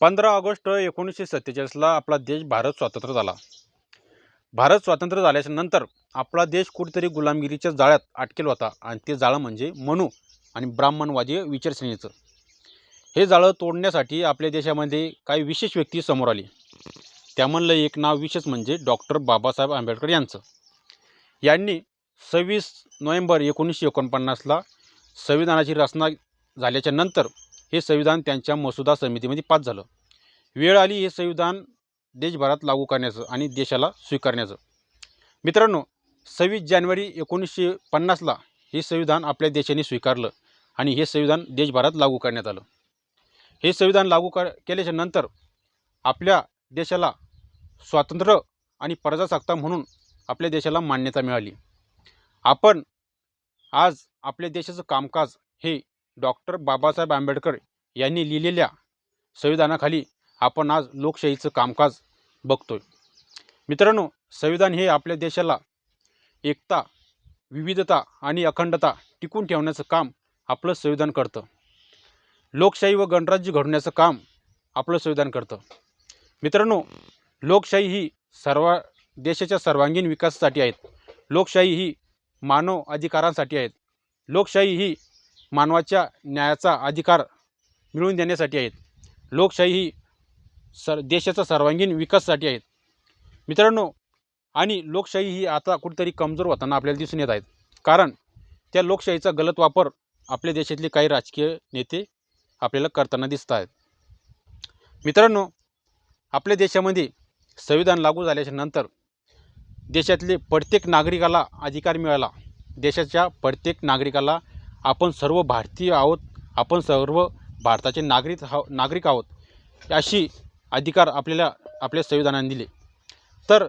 पंधरा ऑगस्ट एकोणीसशे सत्तेचाळीसला आपला देश भारत स्वतंत्र झाला. भारत स्वतंत्र झाल्याच्यानंतर आपला देश कुठेतरी गुलामगिरीच्या जाळ्यात अटकेल होता आणि ते जाळं म्हणजे मनु आणि ब्राह्मणवादी विचारसरणीचं. हे जाळं तोडण्यासाठी आपल्या देशामध्ये काही विशेष व्यक्ती समोर आली. त्यामधलं एक नाव विशेष म्हणजे डॉक्टर बाबासाहेब आंबेडकर यांचं. यांनी सव्वीस नोव्हेंबर एकोणीसशे एकोणपन्नासला संविधानाची रचना झाल्याच्यानंतर हे संविधान त्यांच्या मसुदा समितीमध्ये पास झालं. वेळ आली हे संविधान देशभरात लागू करण्याचं आणि देशाला स्वीकारण्याचं. मित्रांनो सव्वीस जानेवारी एकोणीसशे पन्नासला हे संविधान आपल्या देशाने स्वीकारलं आणि हे संविधान देशभरात लागू करण्यात आलं. हे संविधान लागू कर केल्याच्यानंतर आपल्या देशाला स्वातंत्र्य आणि प्रजासत्ता म्हणून आपल्या देशाला मान्यता मिळाली. आपण आज आपल्या देशाचं कामकाज हे डॉक्टर बाबासाहेब आंबेडकर यांनी लिहिलेल्या संविधानाखाली आपण आज लोकशाहीचं कामकाज बघतो आहे मित्रांनो संविधान हे आपल्या देशाला एकता विविधता आणि अखंडता टिकून ठेवण्याचं काम आपलं संविधान करतं. लोकशाही व गणराज्य घडवण्याचं काम आपलं संविधान करतं. मित्रांनो लोकशाही ही सर्व देशाच्या सर्वांगीण विकासासाठी आहेत. लोकशाही ही मानव अधिकारांसाठी आहेत. लोकशाही ही मानवाच्या न्यायाचा अधिकार मिळवून देण्यासाठी आहेत. लोकशाही ही सर देशाचा सर्वांगीण विकासासाठी आहेत. मित्रांनो आणि लोकशाही ही आता कुठेतरी कमजोर होताना आपल्याला दिसून येत आहेत. कारण त्या लोकशाहीचा गलत वापर आपल्या देशातले काही राजकीय नेते आपल्याला करताना दिसत आहेत. मित्रांनो आपल्या देशामध्ये संविधान लागू झाल्याच्यानंतर देशातले प्रत्येक नागरिकाला अधिकार मिळाला. देशाच्या प्रत्येक नागरिकाला आपण सर्व भारतीय आहोत आपण सर्व भारताचे नागरिक हा नागरिक आहोत अशी अधिकार आपल्याला आपल्या संविधानाने दिले. तर